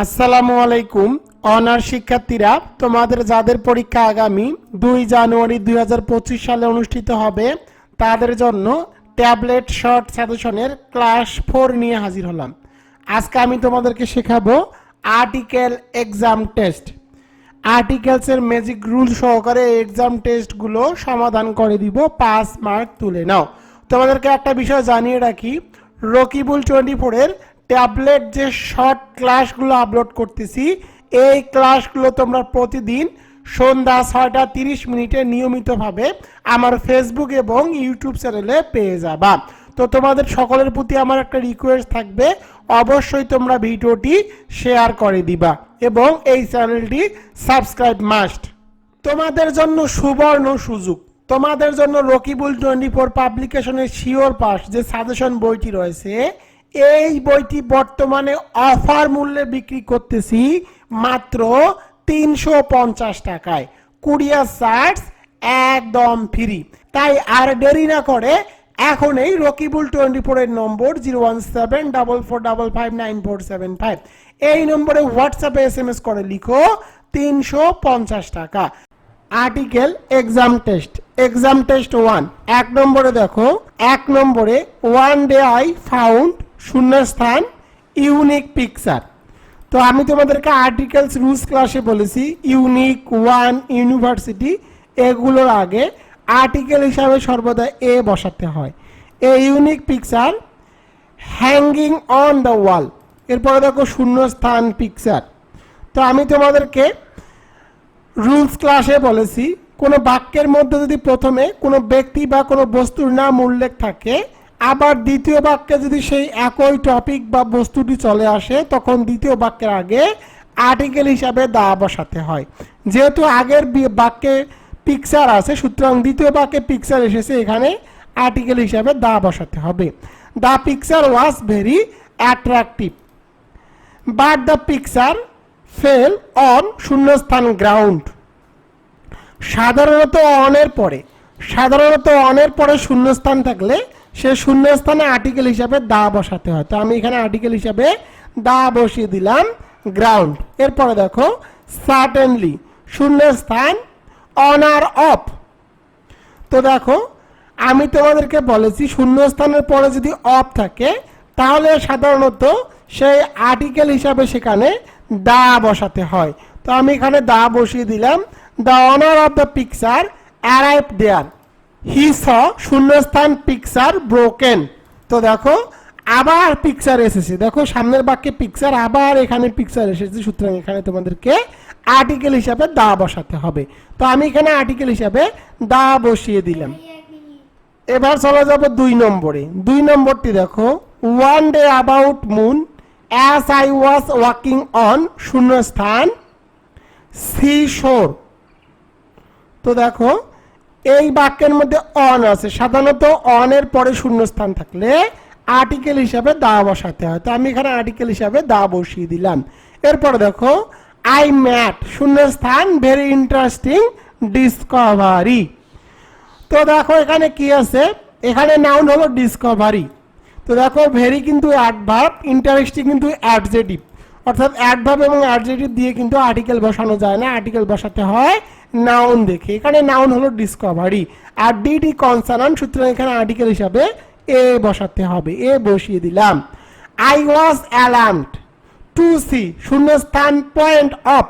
আসসালামু আলাইকুম, অনার শিক্ষার্থীরা, তোমাদের যাদের পরীক্ষা আগামী দুই জানুয়ারি দুই হাজার পঁচিশ সালে অনুষ্ঠিত হবে, তাদের জন্য ট্যাবলেট শর্ট সাজেশনের ক্লাস ফোর নিয়ে হাজির হলাম। আজকে আমি তোমাদেরকে শেখাবো আর্টিকেল এক্সাম টেস্ট। আর্টিকেলসের ম্যাজিক রুল সহকারে এক্সাম টেস্টগুলো সমাধান করে দিব পাঁচ মার্ক তুলে নাও। তোমাদেরকে একটা বিষয় জানিয়ে রাখি, রকিবুল টোয়েন্টি ফোরের ট্যাবলেট যে শর্ট ক্লাসগুলো আপলোড করতেছি, এই ক্লাসগুলো তোমরা প্রতিদিন সন্ধ্যা ছয়টা তিরিশ মিনিটে নিয়মিতভাবে আমার ফেসবুক এবং ইউটিউব চ্যানেলে পেয়ে যাবা। তো তোমাদের সকলের প্রতি আমার একটা রিকোয়েস্ট থাকবে, অবশ্যই তোমরা ভিডিওটি শেয়ার করে দিবা এবং এই চ্যানেলটি সাবস্ক্রাইব মাস্ট তোমাদের জন্য সুবর্ণ সুযোগ। তোমাদের জন্য রকিবুল টোয়েন্টি ফোর পাবলিকেশনের শিওর পাস যে সাজেশন বইটি রয়েছে এই বইটি বর্তমানে অফার মূল্যে বিক্রি করতেছি মাত্র তিনশো পঞ্চাশ টাকায়। কুরিয়ার চার্জ একদম ফ্রি। তাই আর দেরি না করে এখন এই রকিবুল টোয়েন্টি ফোরের number zero one seven double four double five nine four seven five. এই নম্বরে হোয়াটসঅ্যাপে এস এম এস করে লিখো তিনশো পঞ্চাশ টাকা। Article exam test. Exam test one. এক নম্বরে দেখো, এক নম্বরে ওয়ান ডে আই ফাউন্ড শূন্যস্থান ইউনিক পিকচার তো আমি তোমাদেরকে আর্টিকেলস রুলস ক্লাসে বলেছি ইউনিক ওয়ান ইউনিভার্সিটি এগুলোর আগে আর্টিকেল হিসাবে সর্বদা এ বসাতে হয়। A unique picture hanging on the wall এরপরে দেখো শূন্যস্থান পিকচার তো আমি তোমাদেরকে রুলস ক্লাসে বলেছি, কোনো বাক্যের মধ্যে যদি প্রথমে কোনো ব্যক্তি বা কোনো বস্তুর নাম উল্লেখ থাকে আবার দ্বিতীয় বাক্যে যদি সেই একই টপিক বা বস্তুটি চলে আসে, তখন দ্বিতীয় বাক্যের আগে আর্টিকেল হিসাবে দা বসাতে হয়। যেহেতু আগের বাক্যে পিকচার আছে, সুতরাং দ্বিতীয় বাক্যে পিকচার এসেছে, এখানে আর্টিকেল হিসাবে দা বসাতে হবে। The picture was very attractive but the picture fell on শূন্যস্থান গ্রাউন্ড সাধারণত অনের পরে, সাধারণত অনের পরে শূন্যস্থান থাকলে সে শূন্যস্থানে আর্টিকেল হিসাবে দা বসাতে হয়। তো আমি এখানে আর্টিকেল হিসাবে দা বসিয়ে দিলাম গ্রাউন্ড এরপরে দেখো সার্টেনলি শূন্যস্থান অনার অফ তো দেখো, আমি তোমাদেরকে বলেছি শূন্যস্থানের পরে যদি অফ থাকে, তাহলে সাধারণত সেই আর্টিকেল হিসাবে সেখানে দা বসাতে হয়। তো আমি এখানে দা বসিয়ে দিলাম the honour of the picture arrive there he saw শূন্যস্থান পিকচার ব্রোকেন তো দেখো, আবার পিকচার এসেছে। দেখো, সামনের বাক্যে পিকচার আবার এখানে পিকচার এসেছে। সুতরাং এখানে তোমাদেরকে আর্টিকেল হিসাবে দা বসাতে হবে। তো আমি এখানে আর্টিকেল হিসাবে দা বসিয়ে দিলাম। এবার চলে যাব দুই নম্বরে। দুই নম্বরটি দেখো one day about noon as I was walking on শূন্যস্থান সি শোর তো দেখো এই বাক্যের মধ্যে অন আছে। সাধারণত অনের পরে শূন্যস্থান থাকলে আর্টিকেল হিসাবে দা বসাতে হয়। তো আমি এখানে আর্টিকেল হিসাবে দা বসিয়ে দিলাম। এরপর দেখো আই ম্যাট শূন্যস্থান ভেরি ইন্টারেস্টিং ডিসকভারি তো দেখো এখানে কি আছে? এখানে নাউন হলো ডিসকভারি তো দেখো ভেরি কিন্তু অ্যাডভার্ব ইন্টারেস্টিং কিন্তু অ্যাডজেটিভ অর্থাৎ অ্যাডভার্ব এবং অ্যাডজেটিভ দিয়ে কিন্তু আর্টিকেল বসানো যায় না। আর্টিকেল বসাতে হয় নাউন দেখে। এখানে নাউন হলো ডিসকভারি আর ডিডি কনসার্ন সুতরাং এখানে আর্টিকেল হিসাবে এ বসাতে হবে। এ বসিয়ে দিলাম। I was alarmed to see শূন্যস্থান পয়েন্ট অফ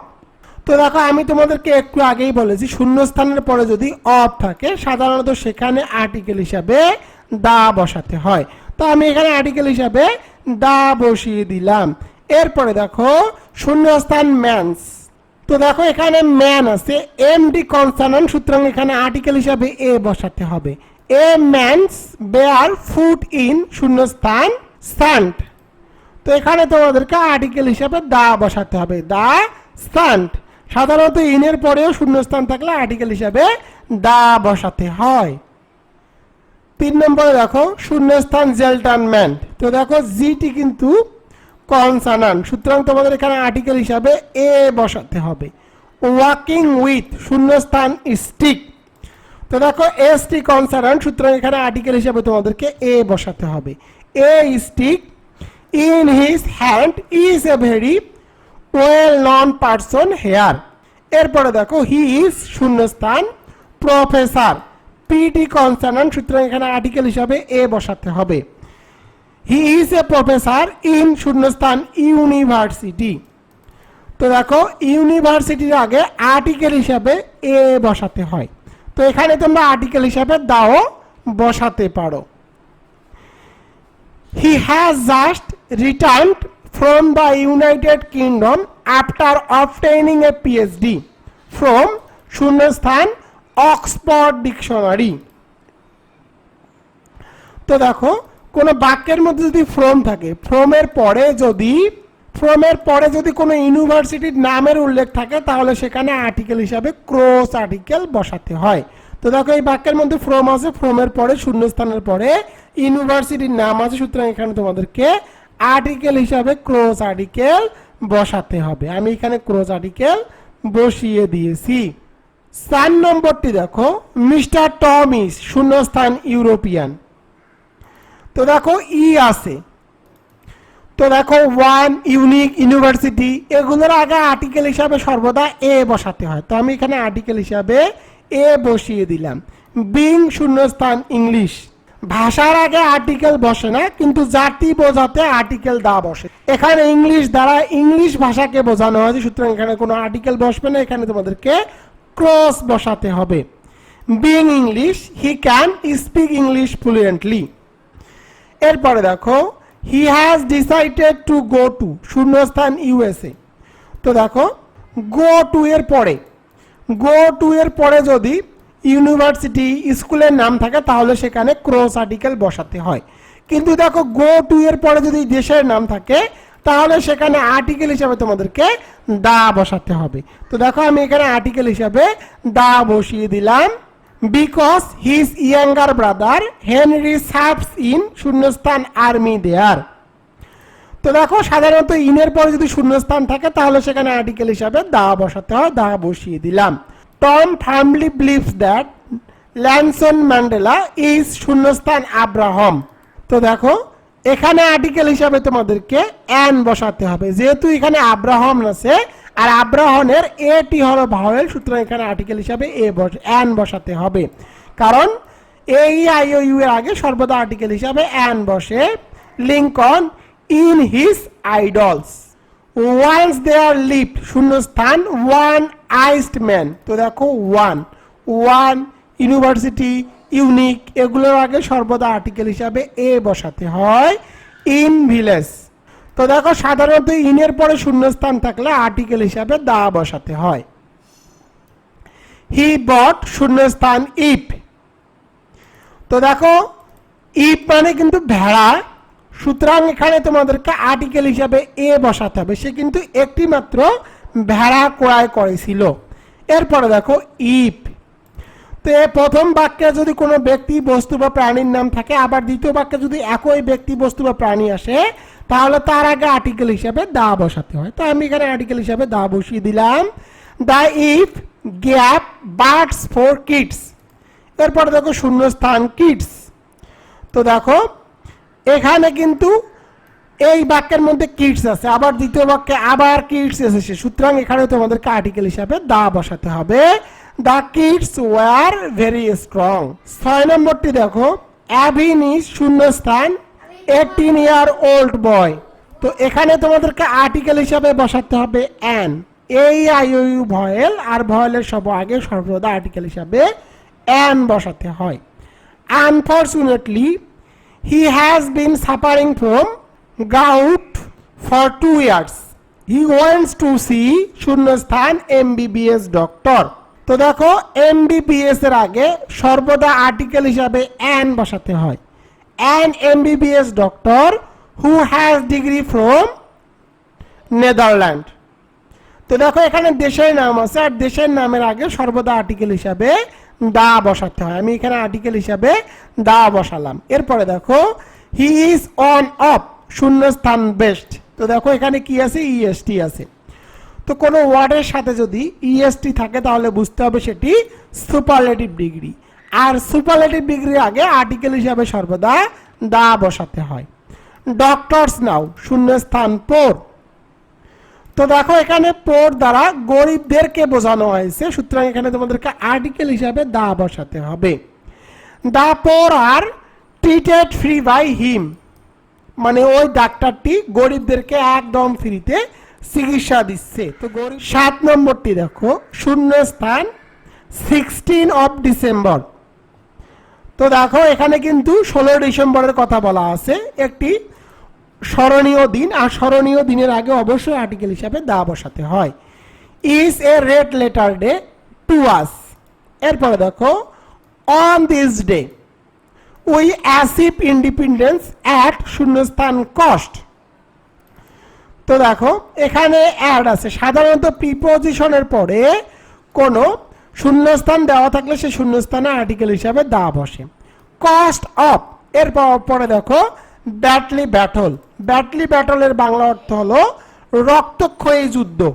তো দেখো, আমি তোমাদেরকে একটু আগেই বলেছি, শূন্যস্থানের পরে যদি অফ থাকে, সাধারণত সেখানে আর্টিকেল হিসাবে দা বসাতে হয়। তো আমি এখানে আর্টিকেল হিসাবে দা বসিয়ে দিলাম। এরপরে দেখো, শূন্যস্থান ম্যানস তো দেখো, এখানে ম্যান আছে। এম ডি কনসার্ন সুতরাং এখানে আর্টিকেল হিসাবে এ বসাতে হবে। A man's bare foot in শূন্যস্থান স্যান্ড তো এখানে তোমাদেরকে আর্টিকেল হিসাবে দা বসাতে হবে। দা স্টান্ট সাধারণত ইনের পরেও শূন্যস্থান থাকলে আর্টিকেল হিসাবে দা বসাতে হয়। তিন নম্বরে দেখো, শূন্যস্থান জেলটানমেন্ট তো দেখো জিটি কিন্তু কনসানান সুতরাং তোমাদের এখানে আর্টিকেল হিসাবে এ বসাতে হবে। ওয়াকিং উইথ শূন্যস্থান স্টিক তো দেখো এস টি কনসার্ন সুতরাং এখানে আর্টিকেল হিসাবে তোমাদেরকে এ বসাতে হবে। A stick in his hand is a very well known person here এরপরে দেখো হি ইজ শূন্যস্থান প্রফেসর পিটি কনসার্ন সুতরাং এখানে আর্টিকেল হিসাবে এ বসাতে হবে। He is a professor in শূন্যস্থান ইউনিভার্সিটি তো দেখো ইউনিভার্সিটির আগে আর্টিকেল হিসাবে এ বসাতে হয়। তো এখানে তোমরা আর্টিকেল হিসাবে দাও, বসাতে পারো। He has just returned from the United Kingdom after obtaining a PhD from শূন্যস্থান অক্সফোর্ড ডিকশনারি তো দেখো কোনো বাক্যের মধ্যে যদি ফ্রম থাকে ফ্রমের পরে যদি ফ্রমের পরে যদি কোনো ইউনিভার্সিটির নামের উল্লেখ থাকে, তাহলে সেখানে আর্টিকেল হিসাবে ক্রস আর্টিকেল বসাতে হয়। তো দেখো এই বাক্যের মধ্যে ফ্রম আছে ফ্রমের পরে, শূন্যস্থানের পরে, ইউনিভার্সিটির নাম আছে, সুতরাং এখানে তোমাদেরকে আর্টিকেল হিসাবে ক্রস আর্টিকেল বসাতে হবে। আমি এখানে ক্রস আর্টিকেল বসিয়ে দিয়েছি। চার নম্বরটি দেখো, মিস্টার টম ইস শূন্যস্থান ইউরোপিয়ান। তো দেখো ই আছে। তো দেখো ওয়ান ইউনিক ইউনিভার্সিটি এগুলোর আগে আর্টিকেল হিসাবে সর্বদা এ বসাতে হয়। তো আমি এখানে আর্টিকেল হিসাবে এ বসিয়ে দিলাম। বিং শূন্যস্থান ইংলিশ ভাষার আগে আর্টিকেল বসে না, কিন্তু জাতি বোঝাতে আর্টিকেল দা বসে। এখানে ইংলিশ দ্বারা ইংলিশ ভাষাকে বোঝানো হয়েছে, সুতরাং এখানে কোনো আর্টিকেল বসবে না, এখানে তোমাদেরকে ক্রস বসাতে হবে। Being English he can speak English fluently এরপরে দেখো he has decided to go to শূন্যস্থান ইউএসএ তো দেখো গো টু এর পরে গো টু এর পরে যদি ইউনিভার্সিটি স্কুলের নাম থাকে, তাহলে সেখানে ক্রস আর্টিকেল বসাতে হয়। কিন্তু দেখো গো টু এর পরে যদি দেশের নাম থাকে, তাহলে সেখানে আর্টিকেল হিসাবে তোমাদেরকে দা বসাতে হবে। তো দেখো, আমি এখানে আর্টিকেল হিসাবে দা বসিয়ে দিলাম। Because his younger brother Henry serves in শূন্যস্থান আর্মি দেয়ার তো দেখো, সাধারণত ইনের পরে যদি শূন্যস্থান থাকে, তাহলে সেখানে আর্টিকেল হিসাবে দা বসাতে হয়, দা বসিয়ে দিলাম। Tom firmly believes that Lanson Mandela is শূন্যস্থান আব্রাহম তো দেখো, এখানে আর্টিকেল হিসাবে তোমাদেরকে অ্যান বসাতে হবে। যেহেতু এখানে আব্রাহম আছে আর আব্রাহনের এটি হলো ভাওয়েল, সুতরাং এখানে আর্টিকেল হিসাবে এ বস অ্যান বসাতে হবে। কারণ এই আই ও ইউ এর আগে সর্বদা আর্টিকেল হিসাবে অ্যান বসে Lincoln in his idols once they are live শূন্যস্থান ওয়ান আইসড ম্যান তো দেখো ওয়ান ওয়ান ইউনিভার্সিটি ইউনিক এগুলোর আগে সর্বদা আর্টিকেল হিসাবে এ বসাতে হয় ইন ভিলেজ তো দেখো, সাধারণত ইনের পরে শূন্যস্থান থাকলে আর্টিকেল হিসাবে দা বসাতে হয়। হি বট শূন্যস্থান ইপ তো দেখো ইপ মানে কিন্তু ভেড়া, সুতরাং এখানে তোমাদেরকে আর্টিকেল হিসাবে এ বসাতে হবে। সে কিন্তু একটি মাত্র ভেড়া ক্রয় করেছিল। এরপরে দেখো ইপ তো এ প্রথম বাক্যে যদি কোনো ব্যক্তি, বস্তু বা প্রাণীর নাম থাকে, আবার দ্বিতীয় বাক্যে যদি একই ব্যক্তি, বস্তু বা প্রাণী আসে তাহলে তার আগে আর্টিকেল হিসাবে দা বসাতে হয়। তো আমি এখানে আর্টিকেল হিসাবে দা বসিয়ে দিলাম। The if gap birds for kids. এরপর দেখো শূন্যস্থান কিডস। তো দেখো, এখানে কিন্তু এই বাক্যের মধ্যে কিডস আছে। আবার দ্বিতীয় বাক্যে আবার কিডস এসেছে। সুতরাং এখানে তোমাদেরকে আর্টিকেল হিসাবে দা বসাতে হবে। The kids were very strong. ছয় নম্বরটি দেখো অ্যাভিন ইজ শূন্যস্থান এইটিন ইয়ার ওল্ড বয় তো এখানে তোমাদেরকে আর্টিকেল হিসাবে বসাতে হবে অ্যান এই আইউ ভয়েল, আর ভয়েলের সব আগে সর্বদা আর্টিকেল হিসাবে অ্যান বসাতে হয়। Unfortunately he has been suffering from gout for two years he wants to see শূন্যস্থান এমবিবিএস ডক্টর তো দেখো এমবিবিএস এর আগে সর্বদা আর্টিকেল হিসাবে অ্যান বসাতে হয়। An MBBS doctor who has degree from Netherland তো দেখো, এখানে দেশের নাম আছে, আর দেশের নামের আগে সর্বদা আর্টিকেল হিসাবে দা বসাতে হয়। আমি এখানে আর্টিকেল হিসাবে দা বসালাম। এরপরে দেখো হি ইজ অন অফ শূন্যস্থান বেস্ট তো দেখো, এখানে কি আছে? ইএসটি আছে। তো কোনো ওয়ার্ডের সাথে যদি ইএসটি থাকে, তাহলে বুঝতে হবে সেটি সুপারলেটিভ ডিগ্রি আর সুপারলেটিভ ডিগ্রির আগে আর্টিকেল হিসাবে সর্বদা দা বসাতে হয়। ডক্টরস নাও শূন্যস্থান পোর। তো দেখো এখানে পোর দ্বারা গরিবদেরকে বোঝানো হয়েছে সুতরাং এখানে তোমাদেরকে আর্টিকেল হিসাবে দা বসাতে হবে। The poor are treated free by him. মানে ওই ডাক্তারটি গরিবদেরকে একদম ফ্রিতে চিকিৎসা দিচ্ছে। তো গরিব সাত নম্বরটি দেখো শূন্য স্থান সিক্সটিন অফ ডিসেম্বর। তো দেখো, এখানে কিন্তু ষোলো ডিসেম্বরের কথা বলা আছে। একটি স্মরণীয় দিন, আর স্মরণীয় দিনের আগে অবশ্যই আর্টিকেল হিসাবে দা বসাতে হয়। Is a red letter day to us এরপরে দেখো on this day we achieve independence at শূন্যস্থান কস্ট তো দেখো, এখানে অ্যাড আছে। সাধারণত প্রিপোজিশনের পরে কোনো শূন্যস্থান দেওয়া থাকলে সেই শূন্যস্থানে আর্টিকেল হিসাবে দা বসে। কস্ট অফ এর প- পরে দেখো ব্যাটলি ব্যাটল ব্যাটলি ব্যাটলের বাংলা অর্থ হলো রক্তক্ষয়ী যুদ্ধ।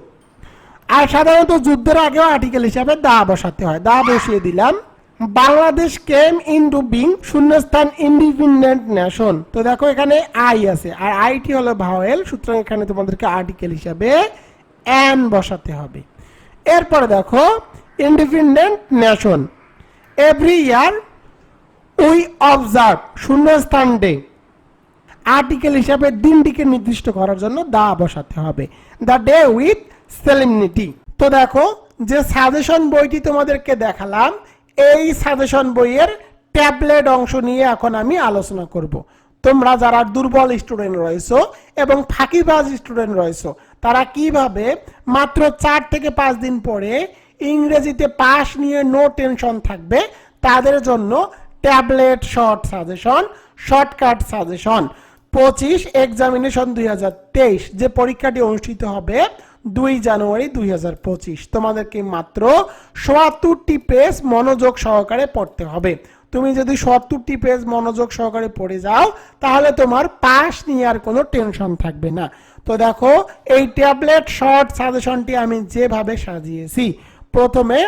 আর সাধারণত যুদ্ধের আগেও আর্টিকেল হিসাবে দা বসাতে হয়। দা বসিয়ে দিলাম, Bangladesh came in to being শূন্যস্থান ইন্ডিপেন্ডেন্ট নেশন তো দেখো এখানে আই আছে, আর আইটি হলো ভাওয়েল সুতরাং এখানে তোমাদেরকে আর্টিকেল হিসাবে অ্যান বসাতে হবে। এরপরে দেখো independent nation every year we observe শূন্যস্থান ডে আর্টিকেল হিসাবে দিনটিকে নির্দিষ্ট করার জন্য দা বসাতে হবে। দ্য ডে উইথ সেলিমনিটি তো দেখো, যে সাজেশন বইটি তোমাদেরকে দেখালাম, এই সাজেশন বইয়ের ট্যাবলেট অংশ নিয়ে এখন আমি আলোচনা করব। তোমরা যারা দুর্বল স্টুডেন্ট রয়েছো এবং ফাঁকিবাজ স্টুডেন্ট রয়েছো, তারা কীভাবে মাত্র চার থেকে পাঁচ দিন পরে ইংরেজিতে পাস নিয়ে নো টেনশন থাকবে, তাদের জন্য tablet short suggestion shortcut suggestion পঁচিশ এক্সামিনেশন দুই হাজার তেইশ, যে পরীক্ষাটি অনুষ্ঠিত হবে দুই জানুয়ারি দুই হাজার পঁচিশ। তোমাদেরকে মাত্র সোয়াত্তরটি পেজ মনোযোগ সহকারে পড়তে হবে। তুমি যদি সত্তরটি পেজ মনোযোগ সহকারে পড়ে যাও, তাহলে তোমার পাস নিয়ে আর কোনো টেনশন থাকবে না। তো দেখো, এই ট্যাবলেট শর্ট সাজেশনটি আমি যেভাবে সাজিয়েছি প্রথমে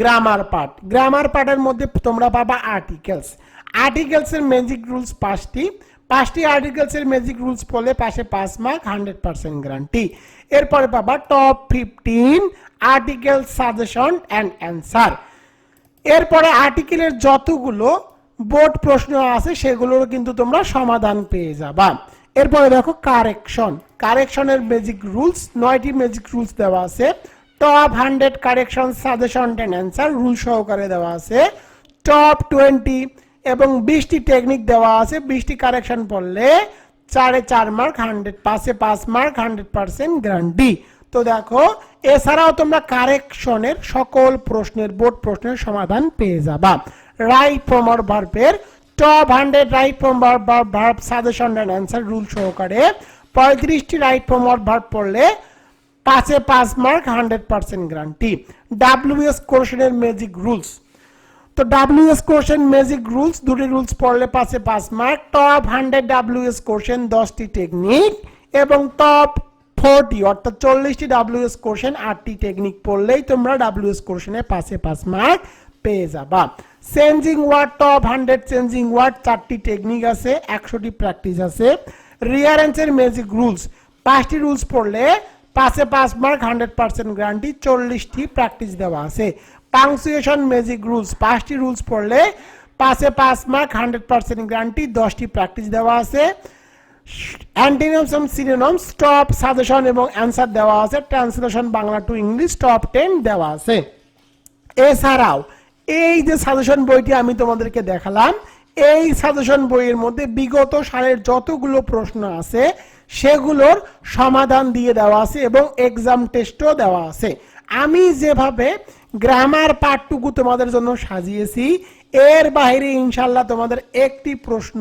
গ্রামার পার্ট গ্রামার পার্টের মধ্যে তোমরা পাবা আর্টিকেলস আর্টিকেলসের ম্যাজিক রুলস পাঁচটি। পাঁচটি আর্টিকেলসের ম্যাজিক রুলস পড়লে পাশে পাঁচ মার্ক হান্ড্রেড পার্সেন্ট গ্যারান্টি এরপরে পাবা top fifteen article suggestion and answer এরপরে আর্টিকেলের যতগুলো বোর্ড প্রশ্ন আছে, সেগুলোরও কিন্তু তোমরা সমাধান পেয়ে যাবা। এরপরে দেখো কারেকশন কারেকশনের ম্যাজিক রুলস নয়টি ম্যাজিক রুলস দেওয়া আছে। Top hundred correction suggestion and answer rule সহকারে দেওয়া আছে। টপ টোয়েন্টি এবং বিশটি টেকনিক দেওয়া আছে। বিশটি কারেকশন পড়লে চারে চার মার্ক হান্ড্রেড পাঁচে পাঁচ মার্ক হান্ড্রেড পার্সেন্ট গ্যারান্টি তো দেখো, এছাড়াও তোমরা কারেকশনের সকল প্রশ্নের বোর্ড প্রশ্নের সমাধান পেয়ে যাবা। রাইট ফ্রম আর ভার্বের top hundred right form verb suggestion and answer rule সহকারে পঁয়ত্রিশটি রাইট ফ্রম আর ভার্ব পড়লে পাঁচে পাঁচ mark, hundred percent guarantee. WS কোশ্চেনের ম্যাজিক রুলস। তো ডাব্লিউএস কোশ্চেন ম্যাজিক রুলস, দুটি রুলস পড়লে পাশে পাঁচ mark, top hundred WS question দশটি টেকনিক এবং টপ ফোরটি, অর্থাৎ চল্লিশটি ডাব্লিউএস কোশ্চেন, আটটি টেকনিক পড়লেই তোমরা ডাব্লিউএস কোশ্চেনে পাশে পাঁচ মার্ক পেয়ে যাবা। Changing word, top hundred changing word, চারটি টেকনিক আছে, একশোটি প্র্যাকটিস আছে। রিয়ারেন্সের ম্যাজিক রুলস। পাঁচটি রুলস পড়লে পাশে পাঁচ মার্ক, হান্ড্রেড পার্সেন্ট গ্যারান্টি, চল্লিশটি প্র্যাকটিস দেওয়া আছে। পাংচুয়েশন ম্যাজিক রুলস, পাঁচটি রুলস পড়লে পাশে পাঁচ মার্ক, হান্ড্রেড পার্সেন্ট গ্যারান্টি, দশটি প্র্যাকটিস দেওয়া আছে। অ্যান্টিনমস এবং সিনোনমস টপ সাজেশন এবং অ্যান্সার দেওয়া আছে। Translation Bangla to English top ten দেওয়া আছে। এছাড়াও, এই যে সাজেশন বইটি আমি তোমাদেরকে দেখালাম, এই সাজেশন বইয়ের মধ্যে বিগত সালের যতগুলো প্রশ্ন আছে সেগুলোর সমাধান দিয়ে দেওয়া আছে এবং এক্সাম টেস্টও দেওয়া আছে। আমি যেভাবে গ্রামার পার্টটুকু তোমাদের জন্য সাজিয়েছি, এর বাইরে ইনশাল্লাহ তোমাদের একটি প্রশ্ন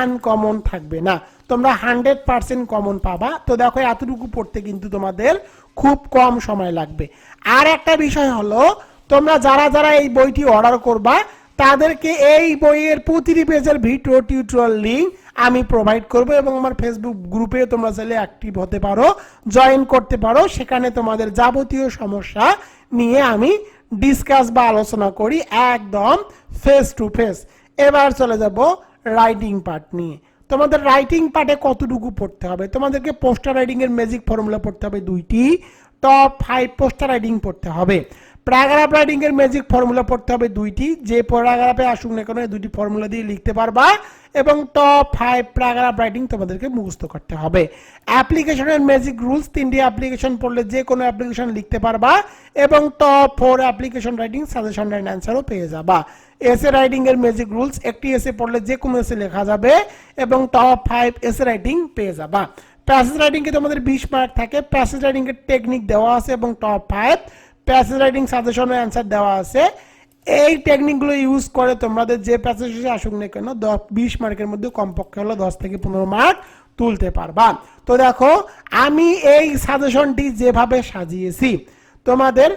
আনকমন থাকবে না। তোমরা হান্ড্রেড পার্সেন্ট কমন পাবা। তো দেখো, এতটুকু পড়তে কিন্তু তোমাদের খুব কম সময় লাগবে। আর একটা বিষয় হলো, তোমরা যারা যারা এই বইটি অর্ডার করবা তাদেরকে এই বইয়ের প্রতিটি পেজের ভিডিও টিউটোরিয়াল লিঙ্ক আমি প্রোভাইড করব এবং আমার ফেসবুক গ্রুপে তোমরা চাইলে অ্যাক্টিভ হতে পারো জয়েন করতে পারো। সেখানে তোমাদের যাবতীয় সমস্যা নিয়ে আমি ডিসকাস বা আলোচনা করি একদম ফেস টু ফেস এবার চলে যাব রাইটিং পার্ট নিয়ে। তোমাদের রাইটিং পার্টে কতটুকু পড়তে হবে? তোমাদেরকে পোস্টার রাইটিং এর ম্যাজিক ফর্মুলা পড়তে হবে দুইটি। টপ ফাইভ পোস্টার রাইটিং পড়তে হবে। প্যারাগ্রাফ রাইটিং এর ম্যাজিক ফর্মুলা পড়তে হবে দুইটি। যে প্যারাগ্রাফে আসুক না কেন দুইটি ফর্মুলা দিয়ে লিখতে পারবা এবং টপ ফাইভ প্যারাগ্রাফ রাইটিং তোমাদেরকে মুখস্থ করতে হবে। অ্যাপ্লিকেশনের ম্যাজিক রুলস তিনটি অ্যাপ্লিকেশন পড়লে যে কোনো অ্যাপ্লিকেশন লিখতে পারবা এবং top four application writing suggestion and অ্যান্সারও পেয়ে যাবা। এসে রাইটিং এর ম্যাজিক রুলস একটি এসে পড়লে যে কোনো এসে লেখা যাবে এবং টপ ফাইভ এসে রাইটিং পেয়ে যাবা। প্যাসেজ রাইটিং এ তোমাদের বিশ মার্ক থাকে। প্যাসেজ রাইটিং এর টেকনিক দেওয়া আছে এবং টপ ফাইভ প্যাসেজ রাইটিং সাজেশনের অ্যান্সার দেওয়া আছে। এই টেকনিকগুলো ইউজ করে তোমাদের যে প্যাসেজ আসুক না কেন, দশ, বিশ মার্কের মধ্যে কমপক্ষে হলো দশ থেকে পনেরো মার্ক তুলতে পারবা। তো দেখো, আমি এই সাজেশনটি যেভাবে সাজিয়েছি, তোমাদের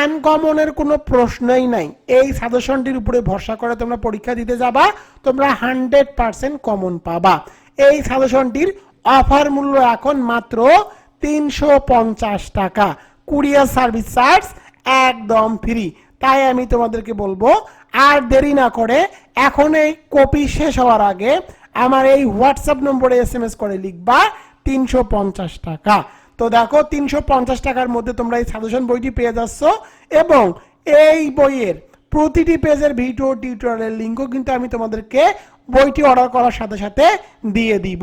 আনকমনের কোনো প্রশ্নই নাই। এই সাজেশনটির উপরে ভরসা করে তোমরা পরীক্ষা দিতে যাবা, তোমরা হান্ড্রেড পার্সেন্ট কমন পাবা। এই সাজেশনটির অফার মূল্য এখন মাত্র তিনশো পঞ্চাশ টাকা। কুরিয়ার সার্ভিস চার্জ একদম ফ্রি। তাই আমি তোমাদেরকে বলব, আর দেরি না করে এখন এই কপি শেষ হওয়ার আগে আমার এই হোয়াটসঅ্যাপ নম্বরে এস এম এস করে লিখবা তিনশো পঞ্চাশ টাকা। তো দেখো, তিনশো পঞ্চাশ টাকার মধ্যে তোমরা এই সাজেশন বইটি পেয়ে যাচ্ছ এবং এই বইয়ের প্রতিটি পেজের ভিডিও টিউটোরিয়ালের লিঙ্কও কিন্তু আমি তোমাদেরকে বইটি অর্ডার করার সাথে সাথে দিয়ে দিব।